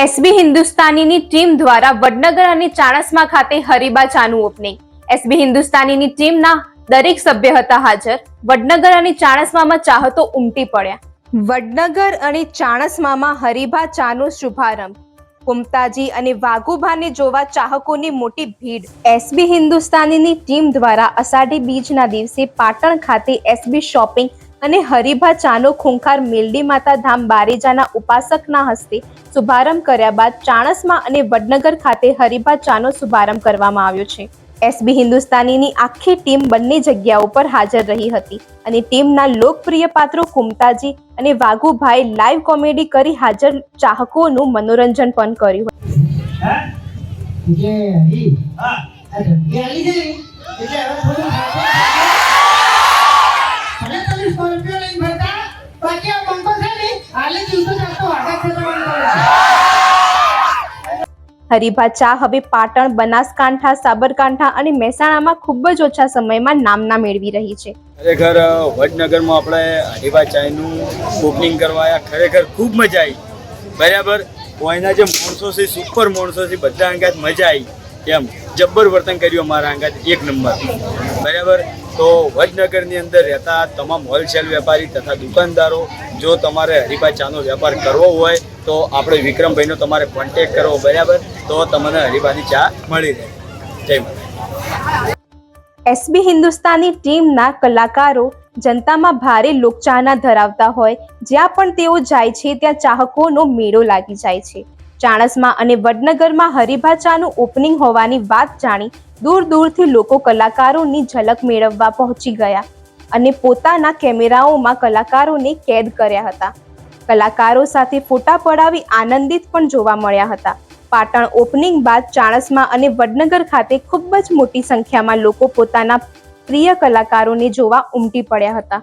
SB હિન્દુસ્તાનીની team દ્વારા વડનગર અને ચાણસમા ખાતે હરીબા ચાનું ઓપનિંગ. એસબી હિન્દુસ્તાનીની ટીમના દરેક સભ્ય હતા હાજર. વડનગર અને ચાણસમામાં ચાહતો ઉમટી પડ્યા. વડનગર અને ચાણસમામાં હરિભા ચાનો શુભારંભ. કુમતાજી અને વાઘુભાને જોવા ચાહકોની મોટી ભીડ. એસબી હિન્દુસ્તાનીની ટીમ દ્વારા અષાઢી બીજના દિવસે પાટણ ખાતે એસબી શોપિંગ અને હરિભા ચાનો ખૂંખાર મેલડી માતા ધામ બારેજાના ઉપાસકના હસ્તે શુભારંભ કર્યા બાદ ચાણસમાં અને વડનગર ખાતે હરિભા ચાનો શુભારંભ કરવામાં આવ્યો છે. એસબી હિન્દુસ્તાનીની આખી ટીમ બંને જગ્યાઓ પર હાજર રહી હતી અને ટીમના લોકપ્રિય પાત્રો કુમતાજી અને વાઘુભાઈ લાઈવ કોમેડી કરી હાજર ચાહકોનું મનોરંજન પણ કર્યું હા? હરીભા ચા હવે પાટણ, બનાસકાંઠા, સાબરકાંઠા અને મહેસાણામાં ખૂબ જ ઓછા સમયમાં નામના મેળવી રહી છે. ખરેખર, વડનગરમાં આપણે હરિભાઈ ચાયનું ઓપનિંગ કરવાયા. ખરેખર ખૂબ મજા આવી. બરાબર? કોઈના જે માણસો છે સુપર માણસો છે, બધા અંગાત મજા આવી. એમ જબ્બર વર્તન કર્યું અમારા અંગાત એક નંબર. બરાબર? તો વડનગરની અંદર રહેતા તમામ હોલસેલ વેપારી તથા દુકાનદારો, જો તમારે હરિભાઈ ચાનો વેપાર કરવો હોય, તો આપણે વિક્રમભાઈનો તમારે કોન્ટેક કરવો, બરાબર? તો તમને હરિભાઈની ચા મળી રહે. જય એસબી હિન્દુસ્તાની ટીમના કલાકારો જનતામાં ભારે લોકચાહના ધરાવતા હોય, જ્યાં પણ તેઓ જાય છે, ત્યાં ચાહકોનો મેળો લાગી જાય છે. ચાણસમાં અને વડનગરમાં હરિભા ચાનું ઓપનિંગ હોવાની વાત જાણી દૂર દૂરથી લોકો કલાકારોની ઝલક મેળવવા પહોંચી ગયા અને પોતાના કેમેરાઓમાં કલાકારોને કેદ કર્યા હતા. કલાકારો સાથે ફોટા પડાવી આનંદિત પણ જોવા મળ્યા હતા. પાટણ ઓપનિંગ બાદ ચાણસમાં અને વડનગર ખાતે ખૂબ જ મોટી સંખ્યામાં લોકો પોતાના પ્રિય કલાકારોને જોવા ઉમટી પડ્યા હતા.